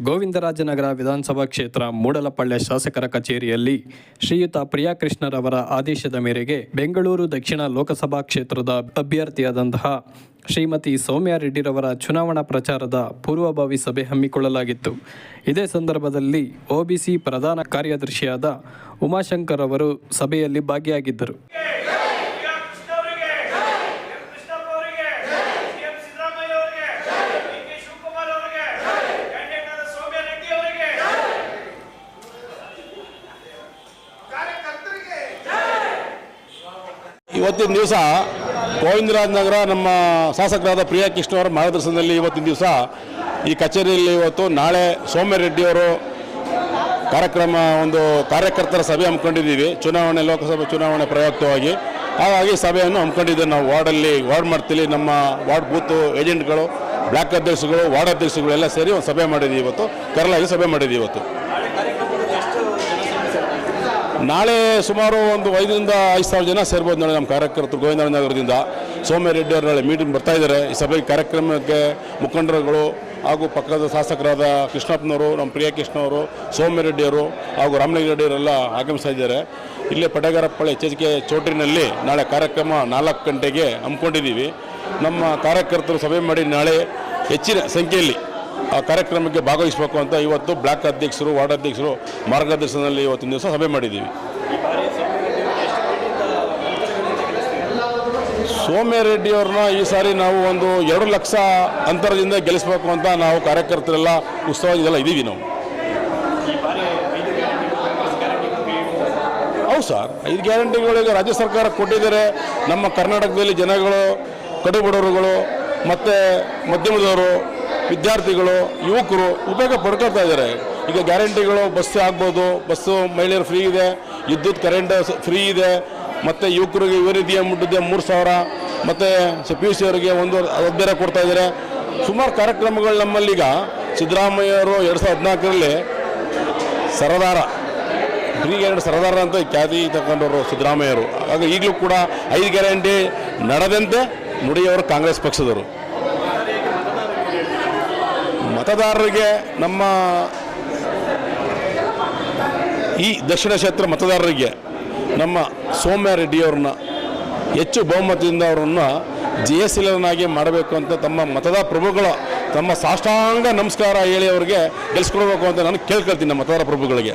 ಗೋವಿಂದರಾಜನಗರ ವಿಧಾನಸಭಾ ಕ್ಷೇತ್ರ ಮೂಡಲಪಳ್ಳ ಶಾಸಕರ ಕಚೇರಿಯಲ್ಲಿ ಶ್ರೀಯುತ ಪ್ರಿಯಾಕೃಷ್ಣರವರ ಆದೇಶದ ಮೇರೆಗೆ ಬೆಂಗಳೂರು ದಕ್ಷಿಣ ಲೋಕಸಭಾ ಕ್ಷೇತ್ರದ ಅಭ್ಯರ್ಥಿಯಾದಂತಹ ಶ್ರೀಮತಿ ಸೌಮ್ಯ ರೆಡ್ಡಿರವರ ಚುನಾವಣಾ ಪ್ರಚಾರದ ಪೂರ್ವಭಾವಿ ಸಭೆ ಹಮ್ಮಿಕೊಳ್ಳಲಾಗಿತ್ತು. ಇದೇ ಸಂದರ್ಭದಲ್ಲಿ ಒಬಿಸಿ ಪ್ರಧಾನ ಕಾರ್ಯದರ್ಶಿಯಾದ ಉಮಾಶಂಕರ್ ಅವರು ಸಭೆಯಲ್ಲಿ ಭಾಗಿಯಾಗಿದ್ದರು ಕೃಷ್ಣ ಅವರಿಗೆ ಎಂ ಕೃಷ್ಣಪ್ಪ ಅವರಿಗೆ ಸಿಎಂ ಸಿದ್ದರಾಮಯ್ಯ ಅವರಿಗೆ ಡಿ ಕೆ ಶಿವಕುಮಾರ್ ಅವರಿಗೆ ಕ್ಯಾಂಡಿಡೇಟ್ ಆದ ಸೌಮ್ಯ ರೆಡ್ಡಿ ಅವರಿಗೆ ಇವತ್ತಿನ ದಿವಸ ಗೋವಿಂದರಾಜನಗರ ನಮ್ಮ ಶಾಸಕರಾದ ಪ್ರಿಯಾ ಕೃಷ್ಣ ಅವರ ಮಾರ್ಗದರ್ಶನದಲ್ಲಿ ಇವತ್ತಿನ ದಿವಸ ಈ ಕಚೇರಿಯಲ್ಲಿ ಇವತ್ತು ನಾಳೆ ಸೋಮ್ಯರೆಡ್ಡಿಯವರು ಕಾರ್ಯಕ್ರಮ ಒಂದು ಕಾರ್ಯಕರ್ತರ ಸಭೆ ಹಮ್ಮಿಕೊಂಡಿದ್ದೀವಿ. ಚುನಾವಣೆ, ಲೋಕಸಭೆ ಚುನಾವಣೆ ಪ್ರಯುಕ್ತವಾಗಿ. ಹಾಗಾಗಿ ಸಭೆಯನ್ನು ಹಮ್ಮಿಕೊಂಡಿದ್ದೇವೆ ನಾವು ವಾರ್ಡಲ್ಲಿ, ವಾರ್ಡ್ ಮಾಡ್ತೀವಿ ನಮ್ಮ ವಾರ್ಡ್ ಬೂತು ಏಜೆಂಟ್ಗಳು, ಬ್ಲಾಕ್ ಅಧ್ಯಕ್ಷಗಳು ವಾರ್ಡ್ ಅಧ್ಯಕ್ಷಗಳು ಎಲ್ಲ ಸೇರಿ ಒಂದು ಸಭೆ ಮಾಡಿದ್ದೀವಿ ಇವತ್ತು. ಕರಲಾಗಿ ಸಭೆ ಮಾಡಿದ್ದೀವಿ ಇವತ್ತು. ನಾಳೆ ಸುಮಾರು ಒಂದು ಐದರಿಂದ ಐದು ಸಾವಿರ ಜನ ಸೇರ್ಬೋದು ನಾಳೆ ನಮ್ಮ ಕಾರ್ಯಕರ್ತರು ಗೋವಿಂದನಗರದಿಂದ ಸೋಮ್ಯರೆಡ್ಡಿ ಅವರು ನಾಳೆ ಮೀಟಿಂಗ್ ಬರ್ತಾ ಇದ್ದಾರೆ. ಈ ಸಭೆಗೆ ಕಾರ್ಯಕ್ರಮಕ್ಕೆ ಮುಖಂಡರುಗಳು ಹಾಗೂ ಪಕ್ಕದ ಶಾಸಕರಾದ ಕೃಷ್ಣಪ್ಪನವರು, ನಮ್ಮ ಪ್ರಿಯ ಕೃಷ್ಣ ಅವರು ಸೌಮ್ಯ ರೆಡ್ಡಿಯವರು ಹಾಗೂ ಅವರೆಲ್ಲ ಆಗಮಿಸ್ತಾ ಇದ್ದಾರೆ. ಇಲ್ಲೇ ಪಟೇಗರಪ್ಪಳೆ ಎಚ್ ಎಚ್ ಕೆ ಚೌಟ್ರಿನಲ್ಲಿ ನಾಳೆ ಕಾರ್ಯಕ್ರಮ ನಾಲ್ಕು ಗಂಟೆಗೆ ಹಮ್ಮಿಕೊಂಡಿದ್ದೀವಿ. ನಮ್ಮ ಕಾರ್ಯಕರ್ತರು ಸಭೆ ಮಾಡಿ ನಾಳೆ ಹೆಚ್ಚಿನ ಸಂಖ್ಯೆಯಲ್ಲಿ ಆ ಕಾರ್ಯಕ್ರಮಕ್ಕೆ ಭಾಗವಹಿಸಬೇಕು ಅಂತ ಇವತ್ತು ಬ್ಲಾಕ್ ಅಧ್ಯಕ್ಷರು, ವಾರ್ಡ್ ಅಧ್ಯಕ್ಷರು ಮಾರ್ಗದರ್ಶನದಲ್ಲಿ ಇವತ್ತಿನ ದಿವಸ ಸಭೆ ಮಾಡಿದ್ದೀವಿ. ಸೋಮ್ಯಾರೆಡ್ಡಿಯವ್ರನ್ನ ಈ ಸಾರಿ ನಾವು ಒಂದು ಎರಡು ಲಕ್ಷ ಅಂತರದಿಂದ ಗೆಲ್ಲಿಸಬೇಕು ಅಂತ ನಾವು ಕಾರ್ಯಕರ್ತರೆಲ್ಲ ಉತ್ಸವದೆಲ್ಲ ಇದ್ದೀವಿ ನಾವು. ಹೌದು ಸರ್, ಐದು ಗ್ಯಾರಂಟಿಗಳಿಗೆ ರಾಜ್ಯ ಸರ್ಕಾರ ಕೊಟ್ಟಿದ್ದಾರೆ. ನಮ್ಮ ಕರ್ನಾಟಕದಲ್ಲಿ ಜನಗಳು, ಕಡುಬಡವರುಗಳು, ಮತ್ತು ಮಧ್ಯಮದವರು ವಿದ್ಯಾರ್ಥಿಗಳು, ಯುವಕರು ಉಪಯೋಗ ಪಡ್ಕೊಳ್ತಾ ಇದ್ದಾರೆ. ಈಗ ಗ್ಯಾರಂಟಿಗಳು ಬಸ್ ಆಗ್ಬೋದು, ಬಸ್ಸು ಮಹಿಳೆಯರು ಫ್ರೀ ಇದೆ, ವಿದ್ಯುತ್ ಕರೆಂಟ್ ಫ್ರೀ ಇದೆ, ಮತ್ತು ಯುವಕರಿಗೆ ಯುವನಿಧಿಯ ಮುಟ್ಟಿದೆ ಮೂರು ಸಾವಿರ, ಮತ್ತು ಪಿ ಯು ಸಿ ಅವರಿಗೆ ಒಂದು ಬೇರೆ ಕೊಡ್ತಾ ಇದ್ದಾರೆ. ಸುಮಾರು ಕಾರ್ಯಕ್ರಮಗಳು ನಮ್ಮಲ್ಲೀಗ ಸಿದ್ದರಾಮಯ್ಯವರು ಎರಡು ಸಾವಿರದ ಹದಿನಾಲ್ಕರಲ್ಲಿ ಸರದಾರ ಫ್ರೀ ಗ್ಯಾರಂಟಿ ಸರದಾರ ಅಂತ ಖ್ಯಾತಿ ತಗೊಂಡವರು ಸಿದ್ದರಾಮಯ್ಯವರು ಆಗ ಈಗಲೂ ಕೂಡ ಐದು ಗ್ಯಾರಂಟಿ ನಡೆದಂತೆ ನುಡಿಯವರು ಕಾಂಗ್ರೆಸ್ ಪಕ್ಷದವರು. ಮತದಾರರಿಗೆ ನಮ್ಮ ಈ ದಕ್ಷಿಣ ಕ್ಷೇತ್ರ ಮತದಾರರಿಗೆ ನಮ್ಮ ಸೌಮ್ಯ ರೆಡ್ಡಿಯವ್ರನ್ನ ಹೆಚ್ಚು ಬಹುಮತದಿಂದ ಅವರನ್ನು ಜಿ ಎಸ್ ಇಲ್ಲನಾಗಿ ಮಾಡಬೇಕು ಅಂತ ತಮ್ಮ ಮತದಾರ ಪ್ರಭುಗಳ, ತಮ್ಮ ಸಾಷ್ಟಾಂಗ ನಮಸ್ಕಾರ ಹೇಳಿ ಅವರಿಗೆ ಗೆಲ್ಸ್ಕೊಡ್ಬೇಕು ಅಂತ ನಾನು ಕೇಳ್ಕೊಳ್ತೀನಿ ಮತದಾರ ಪ್ರಭುಗಳಿಗೆ.